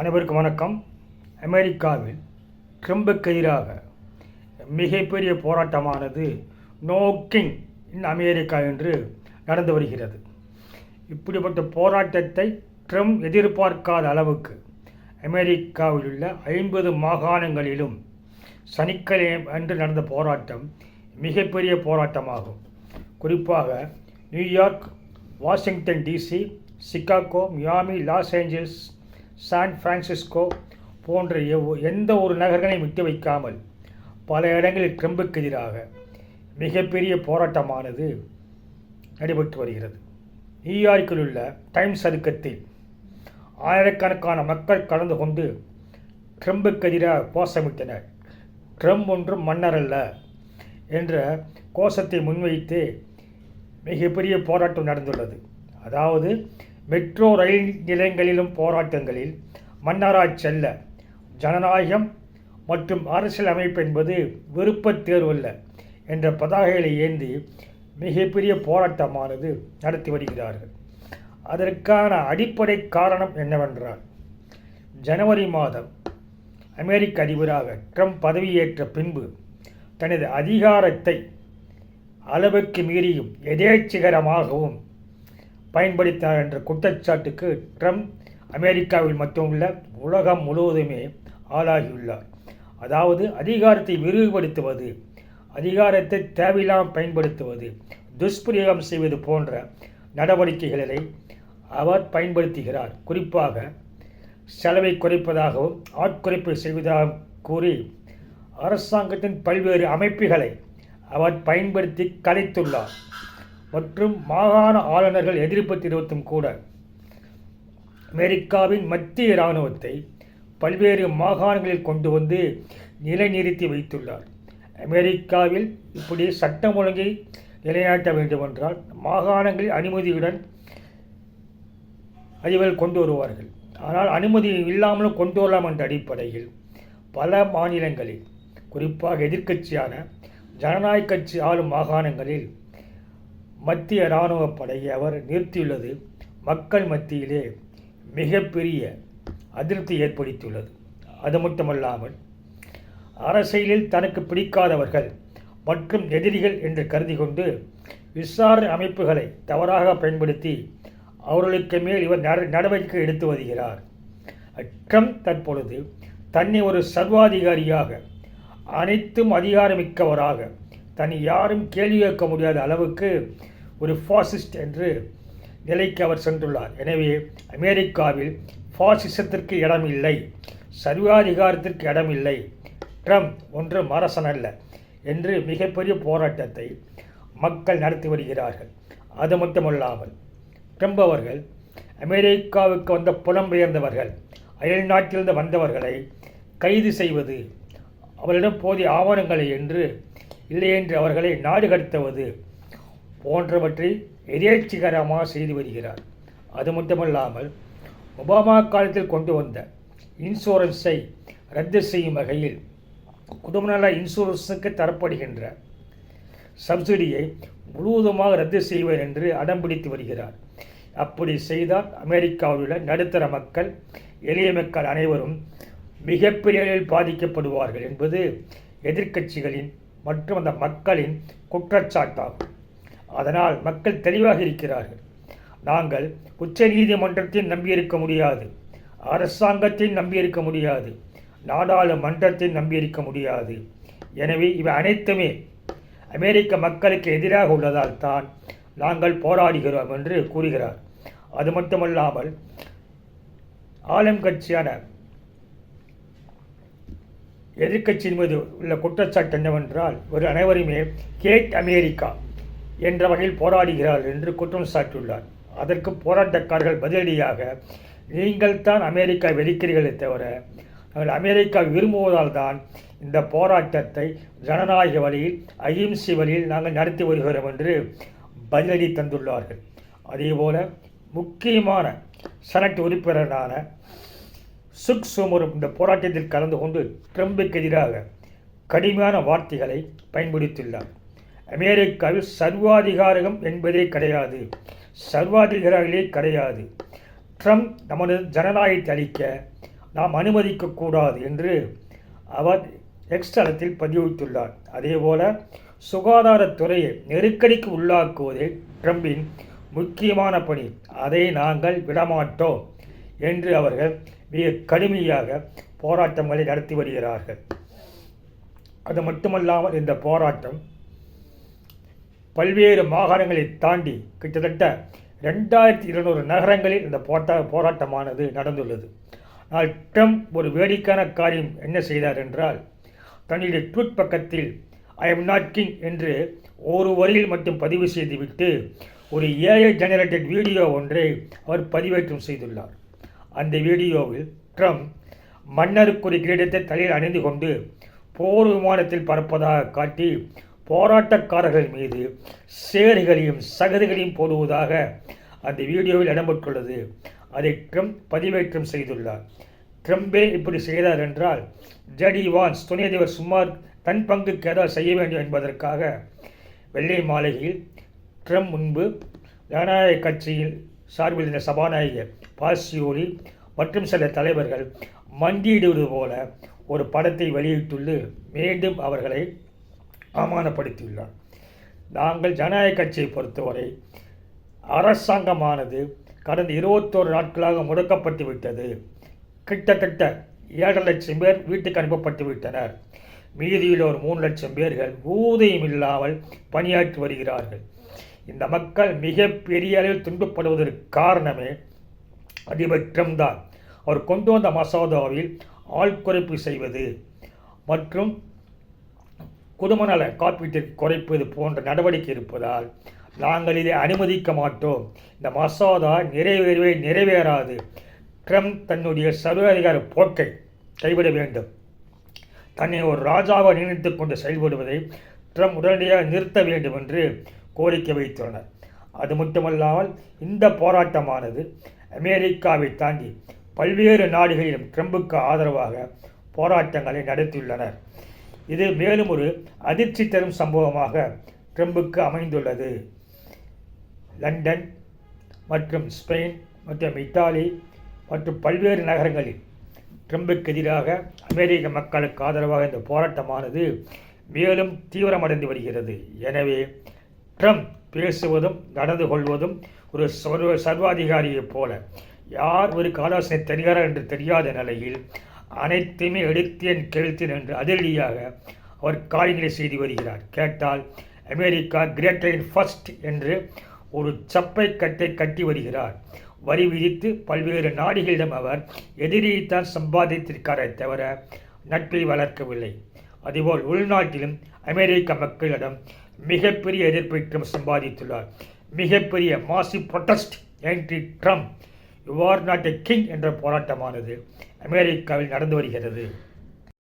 அனைவருக்கும் வணக்கம். அமெரிக்காவில் ட்ரம்புக்கு எதிராக மிகப்பெரிய போராட்டமானது நோக்கிங் இன் அமெரிக்கா என்று நடந்து வருகிறது. இப்படிப்பட்ட போராட்டத்தை ட்ரம்ப் எதிர்பார்க்காத அளவுக்கு அமெரிக்காவில் உள்ள ஐம்பது மாகாணங்களிலும் சனிக்கிழமை அன்று நடந்த போராட்டம் மிகப்பெரிய போராட்டமாகும். குறிப்பாக New York Washington DC Chicago Miami Los Angeles San Francisco போன்ற எந்த ஒரு நகர்களையும் விட்டு வைக்காமல் பல இடங்களில் ட்ரம்புக்கு எதிராக மிகப்பெரிய போராட்டமானது நடைபெற்று வருகிறது. நியூயார்க்கில் உள்ள டைம்ஸ் சதுக்கத்தில் ஆயிரக்கணக்கான மக்கள் கலந்து கொண்டு ட்ரம்புக்கு எதிராக கோஷமிட்டனர். ட்ரம்ப் ஒன்றும் மன்னர் அல்ல என்ற கோஷத்தை முன்வைத்து மிகப்பெரிய போராட்டம் நடந்துள்ளது. அதாவது மெட்ரோ ரயில் நிலையங்களிலும் போராட்டங்களில் மன்னராய் செல்ல ஜனநாயகம் மற்றும் அரசியல் அமைப்பு என்பது விருப்பத் தேர்வல்ல என்ற பதாகைகளை ஏந்தி மிகப்பெரிய போராட்டமானது நடத்தி வருகிறார்கள். அதற்கான அடிப்படை காரணம் என்னவென்றால் ஜனவரி மாதம் அமெரிக்க அதிபராக ட்ரம்ப் பதவியேற்ற பின்பு தனது அதிகாரத்தை அளவுக்கு மீறியும் எதேச்சிகரமாகவும் பயன்படுத்தினார் என்ற குற்றச்சாட்டுக்கு ட்ரம்ப் அமெரிக்காவில் மட்டுமல்ல உலகம் முழுவதுமே ஆளாகியுள்ளார். அதாவது அதிகாரத்தை விரிவுபடுத்துவது அதிகாரத்தை தேவையில்லாமல் பயன்படுத்துவது துஷ்பிரயோகம் செய்வது போன்ற நடவடிக்கைகளை அவர் பயன்படுத்துகிறார். குறிப்பாக செலவை குறைப்பதாகவும் ஆட்குறைப்பு செய்வதாகவும் கூறி அரசாங்கத்தின் பல்வேறு அமைப்புகளை அவர் பயன்படுத்தி கலைத்துள்ளார். மற்றும் மாகாண ஆளுநர்கள் எதிர்ப்பு தெரிவித்தும் கூட அமெரிக்காவின் மத்திய இராணுவத்தை பல்வேறு மாகாணங்களில் கொண்டு வந்து நிலைநிறுத்தி வைத்துள்ளார். அமெரிக்காவில் இப்படி சட்டம் ஒழுங்கை நிலைநாட்ட வேண்டுமென்றால் மாகாணங்களில் அனுமதியுடன் அதிபர்கள் கொண்டு வருவார்கள். ஆனால் அனுமதி இல்லாமலும் கொண்டு வரலாம் என்ற அடிப்படையில் பல மாநிலங்களில் குறிப்பாக எதிர்க்கட்சியான ஜனநாயக கட்சி ஆளும் மாகாணங்களில் மத்திய இராணுவ படையை அவர் நிறுத்தியுள்ளது. மக்கள் மத்தியிலே மிகப்பெரிய அதிருப்தி ஏற்படுத்தியுள்ளது. அது மட்டுமல்லாமல் அரசியலில் தனக்கு பிடிக்காதவர்கள் மற்றும் எதிரிகள் என்று கருதி கொண்டு விசாரணை அமைப்புகளை தவறாக பயன்படுத்தி அவர்களுக்கு மேல் இவர் நடவடிக்கை எடுத்து வருகிறார். ட்ரம்ப் தற்பொழுது தன்னை ஒரு சர்வாதிகாரியாக அனைத்தும் அதிகாரமிக்கவராக தன்னை யாரும் கேள்வி கேட்க முடியாத அளவுக்கு ஒரு ஃபாசிஸ்ட் என்று நிலைக்கு அவர் சென்றுள்ளார். எனவே அமெரிக்காவில் ஃபாசிசத்திற்கு இடமில்லை சர்வாதிகாரத்திற்கு இடமில்லை ட்ரம்ப் ஒன்றும் அரசன் அல்ல என்று மிகப்பெரிய போராட்டத்தை மக்கள் நடத்தி வருகிறார்கள். அது மட்டுமல்லாமல் ட்ரம்ப் அவர்கள் அமெரிக்காவுக்கு வந்த புலம்பெயர்ந்தவர்கள் அயல் நாட்டிலிருந்து வந்தவர்களை கைது செய்வது அவரிடம் போதிய ஆவணங்களை என்று இல்லையென்று அவர்களை நாடு கடத்துவது போன்றவற்றை எதேச்சிகரமாக செய்து வருகிறார். அது மட்டுமல்லாமல் ஒபாமா காலத்தில் கொண்டு வந்த இன்சூரன்ஸை ரத்து செய்யும் வகையில் குடும்பநல இன்சூரன்ஸுக்கு தரப்படுகின்ற சப்சிடியை முழுவதுமாக ரத்து செய்வர் என்று அடம்பிடித்து வருகிறார். அப்படி செய்தால் அமெரிக்காவில் உள்ள நடுத்தர மக்கள் எளிய மக்கள் அனைவரும் மிகப்பெரிய பாதிக்கப்படுவார்கள் என்பது எதிர்க்கட்சிகளின் மற்றும் அந்த மக்களின் குற்றச்சாட்டாகும். அதனால் மக்கள் தெளிவாக இருக்கிறார்கள். நாங்கள் உச்ச நீதிமன்றத்தை நம்பியிருக்க முடியாது. அரசாங்கத்தை நம்பியிருக்க முடியாது. நாடாளுமன்றத்தை நம்பியிருக்க முடியாது. எனவே இவை அனைத்துமே அமெரிக்க மக்களுக்கு எதிராக உள்ளதால் தான் நாங்கள் போராடுகிறோம் என்று கூறுகிறார். அது மட்டுமல்லாமல் ஆளும் கட்சியான எதிர்க்கட்சியின் மீது உள்ள குற்றச்சாட்டு என்னவென்றால் ஒரு அனைவருமே கேட் அமெரிக்கா என்ற வகையில் போராடுகிறார் என்று குற்றம் சாட்டியுள்ளார். அதற்கு போராட்டக்காரர்கள் பதிலடியாக நீங்கள் தான் அமெரிக்கா வெடிக்கிறீர்களே தவிர நாங்கள் அமெரிக்கா விரும்புவதால் தான் இந்த போராட்டத்தை ஜனநாயக வழியில் அகிம்சை வழியில் நாங்கள் நடத்தி வருகிறோம் என்று பதிலடி தந்துள்ளார்கள். அதேபோல முக்கியமான செனட் உறுப்பினரான சுக் சோமரும் இந்த போராட்டத்தில் கலந்து கொண்டு ட்ரம்புக்கு எதிராக கடுமையான வார்த்தைகளை பயன்படுத்தியுள்ளார். அமெரிக்காவில் சர்வாதிகாரம் என்பதே கிடையாது. சர்வாதிகாரிகளே கிடையாது. ட்ரம்ப் நமது ஜனநாயகத்தை அளிக்க நாம் அனுமதிக்கக்கூடாது என்று அவர் எக்ஸ் தளத்தில் பதிவிட்டுள்ளார் அதேபோல சுகாதாரத்துறையை நெருக்கடிக்கு உள்ளாக்குவதே ட்ரம்பின் முக்கியமான பணி. அதை நாங்கள் விடமாட்டோம் என்று அவர்கள் மிக கடுமையாக போராட்டங்களை நடத்தி வருகிறார்கள். அது மட்டுமல்லாமல் இந்த போராட்டம் பல்வேறு மாகாணங்களை தாண்டி கிட்டத்தட்ட ரெண்டாயிரத்தி இருநூறு நகரங்களில் இந்த போட்டா போராட்டமானது நடந்துள்ளது. ஆனால் ட்ரம்ப் ஒரு வேடிக்கையான காரியம் என்ன செய்தார் என்றால் தன்னுடைய ட்விட் பக்கத்தில் ஐ எம் நாட் கிங் என்று ஒரு வரியில் மட்டும் பதிவு செய்துவிட்டு ஒரு ஏஐ ஜெனரேட்டட் வீடியோ ஒன்றை அவர் பதிவேற்றம் செய்துள்ளார். அந்த வீடியோவில் ட்ரம்ப் மன்னருக்குரிய கிரீடத்தை தலையில் அணிந்து கொண்டு போர் விமானத்தில் பறப்பதாக காட்டி போராட்டக்காரர்கள் மீது சேறுகளையும் சகதிகளையும் போடுவதாக அந்த வீடியோவில் இடம்பெற்றுள்ளது. அதை ட்ரம்ப் பதிவேற்றம் செய்துள்ளார். ட்ரம்பே இப்படி செய்தார் என்றால் ஜடி வான்ஸ் துணை அதிபர் சுமார் தன் பங்குக்கு ஏதாவது செய்ய வேண்டும் என்பதற்காக வெள்ளை மாளிகையில் ட்ரம்ப் முன்பு ஜனநாயக கட்சியில் சார்பில் இருந்த சபாநாயகர் பாசியோலி மற்றும் சில தலைவர்கள் மண்டியிடுவது போல ஒரு படத்தை வெளியிட்டுள்ளு மீண்டும் அவர்களை அவமானப்படுத்தியுள்ளார். நாங்கள் ஜனநாயக கட்சியை பொறுத்தவரை அரசாங்கமானது கடந்த இருபத்தோரு நாட்களாக முடக்கப்பட்டு விட்டது. கிட்டத்தட்ட ஏழரை லட்சம் பேர் வீட்டுக்கு அனுப்பப்பட்டு விட்டனர். மீதியில் ஒரு மூணு லட்சம் பேர்கள் ஊதியம் இல்லாமல் பணியாற்றி வருகிறார்கள். இந்த மக்கள் மிக பெரிய அளவில் துன்பப்படுவதற்கு காரணமே அதிபர் ட்ரம்ப் தான் அவர் கொண்டு வந்த மசோதாவில் ஆள் குறைப்பு செய்வது மற்றும் குடும்ப நல காப்பீட்டிற்கு குறைப்பது போன்ற நடவடிக்கை இருப்பதால் நாங்கள் இதை அனுமதிக்க மாட்டோம். இந்த மசோதா நிறைவேறவே நிறைவேறாது. ட்ரம்ப் தன்னுடைய சர்வாதிகார போக்கை கைவிட வேண்டும். தன்னை ஒரு ராஜாவை நினைத்து கொண்டு செயல்படுவதை ட்ரம்ப் உடனடியாக நிறுத்த வேண்டும் என்று கோரிக்கை வைத்துள்ளனர். அது மட்டுமல்லாமல் இந்த போராட்டமானது அமெரிக்காவை தாண்டி பல்வேறு நாடுகளிலும் ட்ரம்புக்கு ஆதரவாக போராட்டங்களை நடத்தியுள்ளனர். இது மேலும் ஒரு அதிர்ச்சி தரும் சம்பவமாக ட்ரம்புக்கு அமைந்துள்ளது. லண்டன் மற்றும் ஸ்பெயின் மற்றும் இத்தாலி மற்றும் பல்வேறு நகரங்களில் ட்ரம்புக்கு எதிராக அமெரிக்க மக்களுக்கு ஆதரவாக இந்த போராட்டமானது மேலும் தீவிரமடைந்து வருகிறது. எனவே ட்ரம்ப் பேசுவதும் நடந்து கொள்வதும் ஒரு சர்வ சர்வாதிகாரியைப் போல. யார் ஒரு காலாசனை தருகிறார் என்று தெரியாத நிலையில் அனைத்தையுமே எடுத்தேன் கெழுத்தேன் என்று அதிரடியாக அவர் காரியங்களை செய்து வருகிறார். கேட்டால் அமெரிக்கா கிரேட்டரின் ஃபர்ஸ்ட் என்று ஒரு சப்பை கட்டை கட்டி வருகிறார். வரி விதித்து பல்வேறு நாடுகளிடம் அவர் எதிரியைத்தான் சம்பாதித்திருக்காரே தவிர நட்பை வளர்க்கவில்லை. அதுபோல் உள்நாட்டிலும் அமெரிக்க மக்களிடம் மிகப்பெரிய எதிர்ப்பை ட்ரம்ப் சம்பாதித்துள்ளார். மிகப்பெரிய massive protest anti Trump you are not a king என்ற போராட்டமானது அமெரிக்காவில் நடந்து வருகிறது.